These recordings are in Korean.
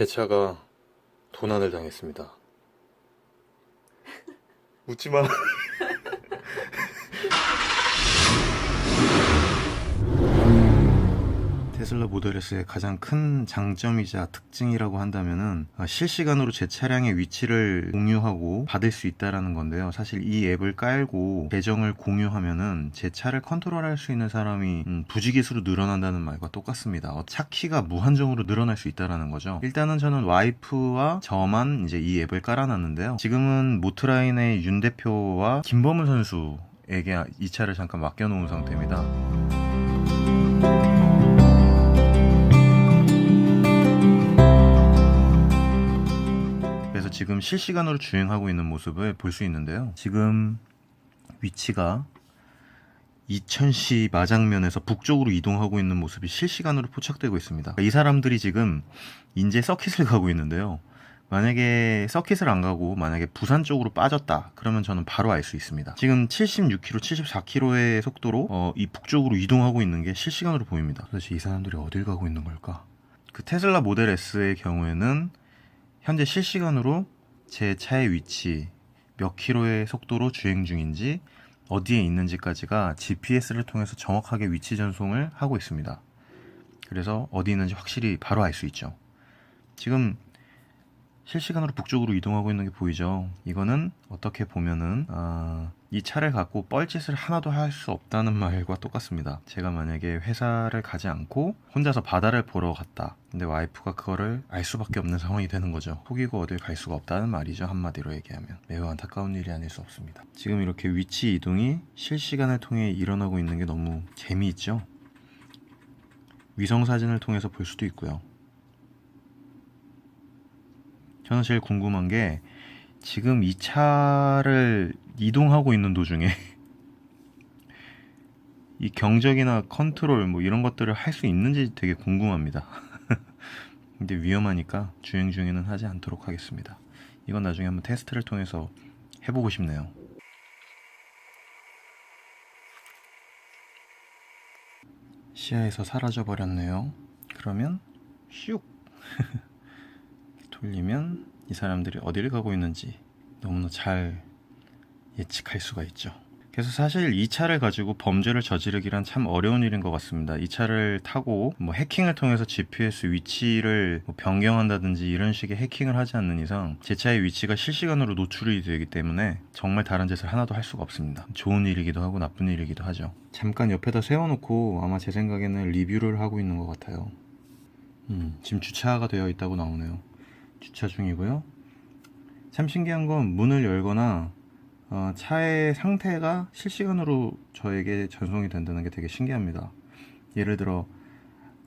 제 차가 도난을 당했습니다. 웃지 마. 테슬라 모델 S의 가장 큰 장점이자 특징이라고 한다면은 아, 실시간으로 제 차량의 위치를 공유하고 받을 수 있다라는 건데요. 사실 이 앱을 깔고 계정을 공유하면은 제 차를 컨트롤할 수 있는 사람이 음, 부지기수로 늘어난다는 말과 똑같습니다. 어, 차 키가 무한정으로 늘어날 수 있다라는 거죠. 일단은 저는 와이프와 저만 이제 이 앱을 깔아놨는데요. 지금은 모트라인의 윤 대표와 김범우 선수 에게 이 차를 잠깐 맡겨놓은 상태입니다. 지금 실시간으로 주행하고 있는 모습을 볼 수 있는데요. 지금 위치가 이천시 마장면에서 북쪽으로 이동하고 있는 모습이 실시간으로 포착되고 있습니다. 이 사람들이 지금 인제 서킷을 가고 있는데요. 만약에 서킷을 안 가고 만약에 부산 쪽으로 빠졌다 그러면 저는 바로 알 수 있습니다. 지금 76km, 74km의 속도로 어, 이 북쪽으로 이동하고 있는 게 실시간으로 보입니다. 도대체 이 사람들이 어딜 가고 있는 걸까? 그 테슬라 모델 S의 경우에는 현재 실시간으로 제 차의 위치, 몇 킬로의 속도로 주행 중인지, 어디에 있는지까지가 GPS를 통해서 정확하게 위치 전송을 하고 있습니다. 그래서 어디 있는지 확실히 바로 알 수 있죠. 지금 실시간으로 북쪽으로 이동하고 있는 게 보이죠. 이거는 어떻게 보면은 아, 이 차를 갖고 뻘짓을 하나도 할 수 없다는 말과 똑같습니다. 제가 만약에 회사를 가지 않고 혼자서 바다를 보러 갔다. 근데 와이프가 그거를 알 수밖에 없는 상황이 되는 거죠. 속이고 어딜 갈 수가 없다는 말이죠. 한마디로 얘기하면 매우 안타까운 일이 아닐 수 없습니다. 지금 이렇게 위치 이동이 실시간을 통해 일어나고 있는 게 너무 재미있죠. 위성 사진을 통해서 볼 수도 있고요. 저는 제일 궁금한 게 지금 이 차를 이동하고 있는 도중에 이 경적이나 컨트롤 뭐 이런 것들을 할 수 있는지 되게 궁금합니다. 근데 위험하니까 주행 중에는 하지 않도록 하겠습니다. 이건 나중에 한번 테스트를 통해서 해보고 싶네요. 시야에서 사라져 버렸네요. 그러면 슉 돌리면 이 사람들이 어디를 가고 있는지 너무나 잘 예측할 수가 있죠. 그래서 사실 이 차를 가지고 범죄를 저지르기란 참 어려운 일인 것 같습니다. 이 차를 타고 뭐 해킹을 통해서 GPS 위치를 뭐 변경한다든지 이런 식의 해킹을 하지 않는 이상 제 차의 위치가 실시간으로 노출이 되기 때문에 정말 다른 짓을 하나도 할 수가 없습니다. 좋은 일이기도 하고 나쁜 일이기도 하죠. 잠깐 옆에다 세워놓고 아마 제 생각에는 리뷰를 하고 있는 것 같아요. 음, 지금 주차가 되어 있다고 나오네요. 주차 중이고요. 참 신기한 건 문을 열거나 어, 차의 상태가 실시간으로 저에게 전송이 된다는 게 되게 신기합니다. 예를 들어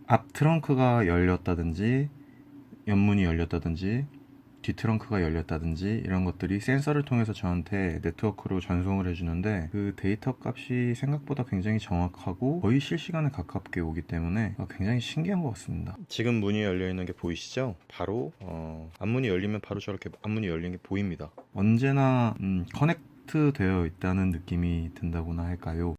앞 트렁크가 열렸다든지 옆문이 열렸다든지 뒤 트렁크가 열렸다든지 이런 것들이 센서를 통해서 저한테 네트워크로 전송을 해주는데 그 데이터 값이 생각보다 굉장히 정확하고 거의 실시간에 가깝게 오기 때문에 굉장히 신기한 것 같습니다. 지금 문이 열려 있는 게 보이시죠? 바로 어, 앞문이 열리면 바로 저렇게 앞문이 열린 게 보입니다. 언제나 음, 커넥트 되어 있다는 느낌이 든다고나 할까요?